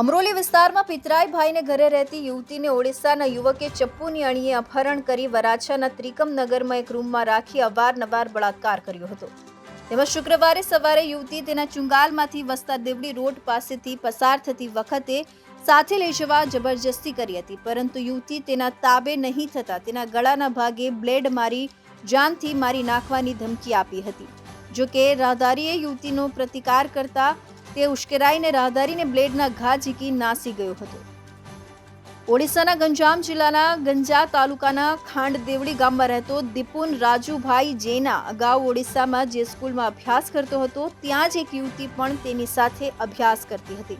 અમરોલી વિસ્તારમાં પિતરાઈ ભાઈને ઘરે રહેતી યુવતીને ઓડિશાના યુવકે ચપ્પુની અણીએ અપહરણ કરી વરાછાના ત્રિકમનગરમાં એક રૂમમાં રાખી અવારનવાર બળાત્કાર કર્યો હતો. તેમાં શુક્રવારે સવારે યુવતી તેના ચુંગાલમાંથી વસતા દેવડી રોડ પાસેથી પસાર થતી વખતે સાથે લઈ જવા જબરજસ્તી કરી હતી, પરંતુ યુવતી તેના તાબે નહીં થતા તેના ગળાના ભાગે બ્લેડ મારી જાનથી મારી નાખવાની ધમકી આપી હતી. જો કે રાહદારીએ યુવતીનો પ્રતિકાર કરતા તે ઉશ્કેરાઈને રાહદારીને બ્લેડના ઘા ઝીકી નાસી ગયો હતો. ઓડિશાના ગંજામ જિલ્લાના ગંજા તાલુકાના ખાંડદેવડી ગામમાં રહેતો દીપુન રાજુભાઈ જેના અગાઉ ઓડિશામાં જે સ્કૂલમાં અભ્યાસ કરતો હતો, ત્યાં જ એક યુવતી પણ તેની સાથે અભ્યાસ કરતી હતી,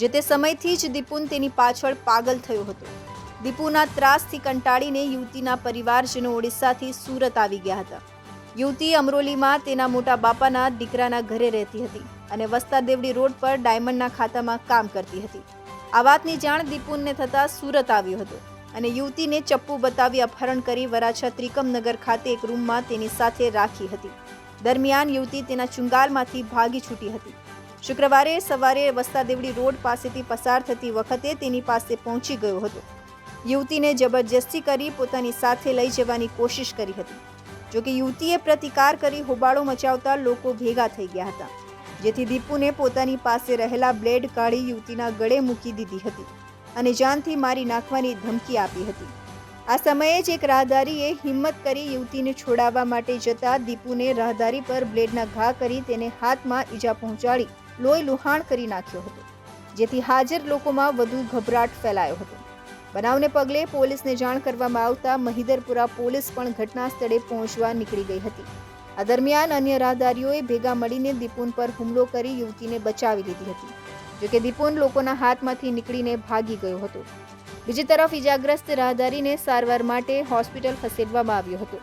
જે તે સમયથી જ દીપુન તેની પાછળ પાગલ થયો હતો. દીપુના ત્રાસથી કંટાળીને યુવતીના પરિવારજનો ઓડિશાથી સુરત આવી ગયા હતા. યુવતી અમરોલીમાં તેના મોટા બાપાના દીકરાના ઘરે રહેતી હતી અને વસ્તા દેવડી રોડ પર ડાયમંડના ખાતામાં કામ કરતી હતી. આ વાતની જાણ દીપુનને થતાં સુરત આવ્યો હતો અને યુવતીને ચપ્પુ બતાવી અપહરણ કરી વરાછા ત્રિકમનગર ખાતે એક રૂમમાં તેની સાથે રાખી હતી. દરમિયાન યુવતી તેના ચુંગાલમાંથી ભાગી છૂટી હતી. શુક્રવારે સવારે વસ્તા દેવડી રોડ પાસેથી પસાર થતી વખતે તેની પાસે પહોંચી ગયો હતો. યુવતીને જબરજસ્તી કરી પોતાની સાથે લઈ જવાની કોશિશ કરી હતી. જોકે યુવતીએ પ્રતિકાર કરી હોબાળો મચાવતા લોકો ભેગા થઈ ગયા હતા. જેથી દીપુને પોતાની પાસે રહેલા બ્લેડ કાઢી યુવતીના ગળે મૂકી દીધી હતી અને જાનથી મારી નાખવાની ધમકી આપી હતી. આ સમયે જ એક રાહદારીએ હિંમત કરી યુવતીને છોડાવવા માટે જતા દીપુને રાહદારી પર બ્લેડના ઘા કરી તેને હાથમાં ઈજા પહોંચાડી લોહી લુહાણ કરી નાખ્યો હતો, જેથી હાજર લોકોમાં વધુ ગભરાટ ફેલાયો હતો. બનાવને પગલે પોલીસને જાણ કરવામાં આવતા મહિદરપુરા પોલીસ પણ ઘટના સ્થળે પહોંચવા નીકળી ગઈ હતી. આ દરમિયાન અન્ય રાહદારીઓએ ભેગા મળીને દીપુન પર હુમલો કરી યુવતીને બચાવી લીધી હતી, જોકે દીપુન લોકોના હાથમાંથી નીકળીને ભાગી ગયો હતો. બીજી તરફ ઇજાગ્રસ્ત રાહદારીને સારવાર માટે હોસ્પિટલ ખસેડવામાં આવ્યો હતો.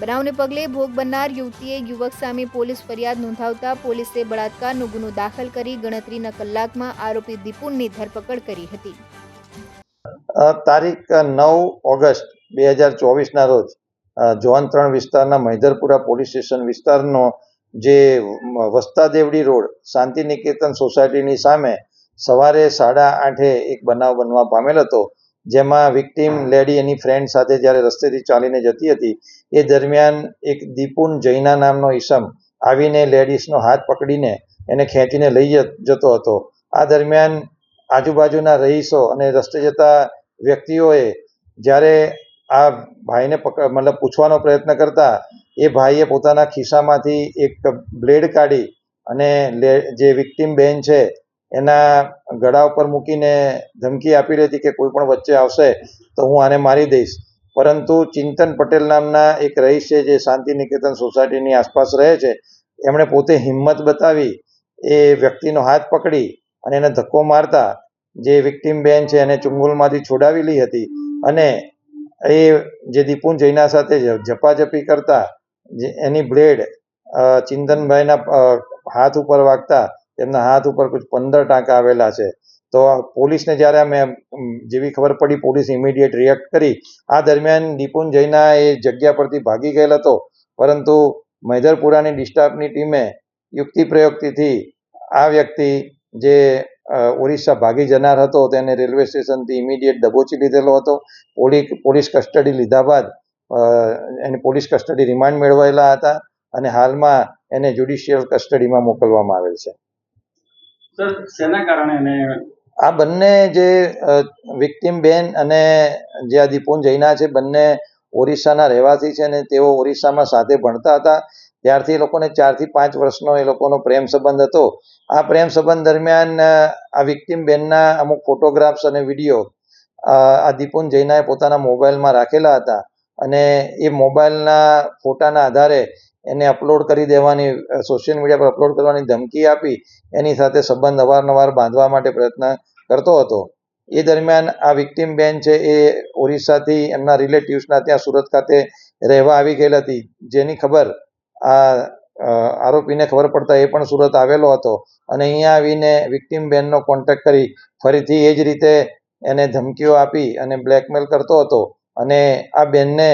બનાવને પગલે ભોગ બનનાર યુવતીએ યુવક સામે પોલીસ ફરિયાદ નોંધાવતા પોલીસે બળાત્કારનો ગુનો દાખલ કરી ગણતરીના કલાકમાં આરોપી દીપુનની ધરપકડ કરી હતી. તારીખ નવ ઓગસ્ટ બે હજાર ચોવીસના રોજ જોન ત્રણ વિસ્તારના મહિધરપુરા પોલીસ સ્ટેશન વિસ્તારનો જે વસ્તા દેવડી રોડ શાંતિ નિકેતન સોસાયટીની સામે સવારે સાડા આઠે એક બનાવ બનવા પામેલ હતો, જેમાં વિક્ટીમ લેડી એની ફ્રેન્ડ સાથે જ્યારે રસ્તેથી ચાલીને જતી હતી, એ દરમિયાન એક દીપુન જૈના નામનો ઈસમ આવીને લેડીઝનો હાથ પકડીને એને ખેંચીને લઈ જતો હતો. આ દરમિયાન આજુબાજુના રહીશો અને રસ્તે જતા વ્યક્તિઓએ જ્યારે આ ભાઈને મતલબ પૂછવાનો પ્રયત્ન કરતા, એ ભાઈએ પોતાના ખિસ્સામાંથી એક બ્લેડ કાઢી અને જે વિક્ટીમ બેન છે, એના ગળા ઉપર મૂકીને ધમકી આપી હતી કે કોઈ પણ વચ્ચે આવશે તો હું આને મારી દઈશ. પરંતુ ચિંતન પટેલ નામના એક રહીશ છે જે શાંતિ નિકેતન સોસાયટીની આસપાસ રહે છે, એમણે પોતે હિંમત બતાવી, એ વ્યક્તિનો હાથ પકડી અને એને ધક્કો મારતા જે વિક્ટીમ બેન છે એને ચુંગલમાંથી છોડાવેલી હતી અને એ જે દીપુન જૈના સાથે ઝપાઝપી કરતા એની બ્લેડ ચિંતનભાઈના હાથ ઉપર વાગતા, તેમના હાથ ઉપર કુછ પંદર ટાંકા આવેલા છે. તો પોલીસને જ્યારે અમે જેવી ખબર પડી, પોલીસ ઇમિડિયેટ રિએક્ટ કરી. આ દરમિયાન દીપુન જૈના એ જગ્યા પરથી ભાગી ગયેલ હતો. પરંતુ મૈદરપુરાની ડિસ્ટાફની ટીમે યુક્તિ પ્રયુક્તિથી આ વ્યક્તિ જે ઓરિસ્સા ભાગી જનાર હતો. તેને રેલવે સ્ટેશનથી ઇમિડિયેટ દબોચી લીધેલો હતો. પોલીસ કસ્ટડી લીધા બાદ એને પોલીસ કસ્ટડી રિમાન્ડ મેળવેલા હતા અને હાલમાં એને જ્યુડિશિયલ કસ્ટડીમાં મોકલવામાં આવેલ છે. આ બંને જે વિક્ટીમ બેન અને જે આ દીપુન જૈના છે બંને ઓરિસ્સાના રહેવાસી છે અને તેઓ ઓરિસ્સામાં સાથે ભણતા હતા. ત્યારથી એ લોકોને ચારથી પાંચ વર્ષનો એ લોકોનો પ્રેમ સંબંધ હતો. આ પ્રેમ સંબંધ દરમિયાન આ વિક્ટીમ બેનના અમુક ફોટોગ્રાફ્સ અને વીડિયો આ દીપુન જૈનાએ પોતાના મોબાઈલમાં રાખેલા હતા અને એ મોબાઈલના ફોટાના આધારે એને અપલોડ કરી દેવાની સોશિયલ મીડિયા પર અપલોડ કરવાની ધમકી આપી, એની સાથે સંબંધ અવારનવાર બાંધવા માટે પ્રયત્ન કરતો હતો. એ દરમિયાન આ વિક્ટીમ બેન છે એ ઓરિસ્સાથી, એમના રિલેટિવ્સના ત્યાં સુરત ખાતે રહેવા આવી ગયેલ હતી. જેની ખબર આ આરોપીને ખબર પડતા એ પણ સુરત આવેલો હતો. અને અહીંયા આવીને વિક્ટીમ બેનનો કોન્ટેક્ટ કરી ફરીથી એ જ રીતે એને ધમકીઓ આપી અને બ્લેકમેલ કરતો હતો. અને આ બેનને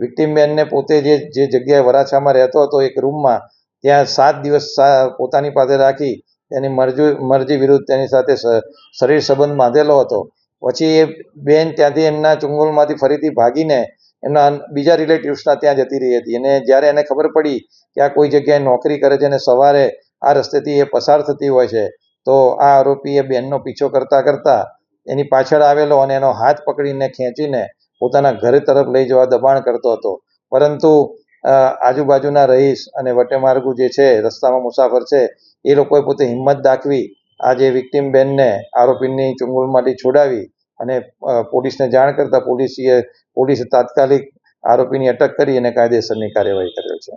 વિક્ટીમ બેનને પોતે જે જે જગ્યાએ વરાછામાં રહેતો હતો એક રૂમમાં ત્યાં સાત દિવસ પોતાની પાસે રાખી એની મરજી મરજી વિરુદ્ધ તેની સાથે શરીર સંબંધ બાંધેલો હતો. પછી એ બેન ત્યાંથી એમના ચુંગલમાંથી ફરીથી ભાગીને એમના બીજા રિલેટિવ્સના ત્યાં જતી રહી હતી. અને જ્યારે એને ખબર પડી કે આ કોઈ જગ્યાએ નોકરી કરે છે અને સવારે આ રસ્તેથી એ પસાર થતી હોય છે, તો આ આરોપીએ બેનનો પીછો કરતા કરતા એની પાછળ આવેલો અને એનો હાથ પકડીને ખેંચીને પોતાના ઘર તરફ લઈ જવા દબાણ કરતો હતો. પરંતુ આજુબાજુના રહીશ અને વટેમાર્ગુ જે છે, રસ્તામાં મુસાફર છે, એ લોકોએ પોતે હિંમત દાખવી, આ જે વિક્ટીમ બેનને આરોપીની ચુંગલમાંથી છોડાવી અને પોલીસને જાણ કરતા પોલીસીએ પોલીસે તાત્કાલિક આરોપીની અટક કરી અને કાયદેસરની કાર્યવાહી કરેલ છે.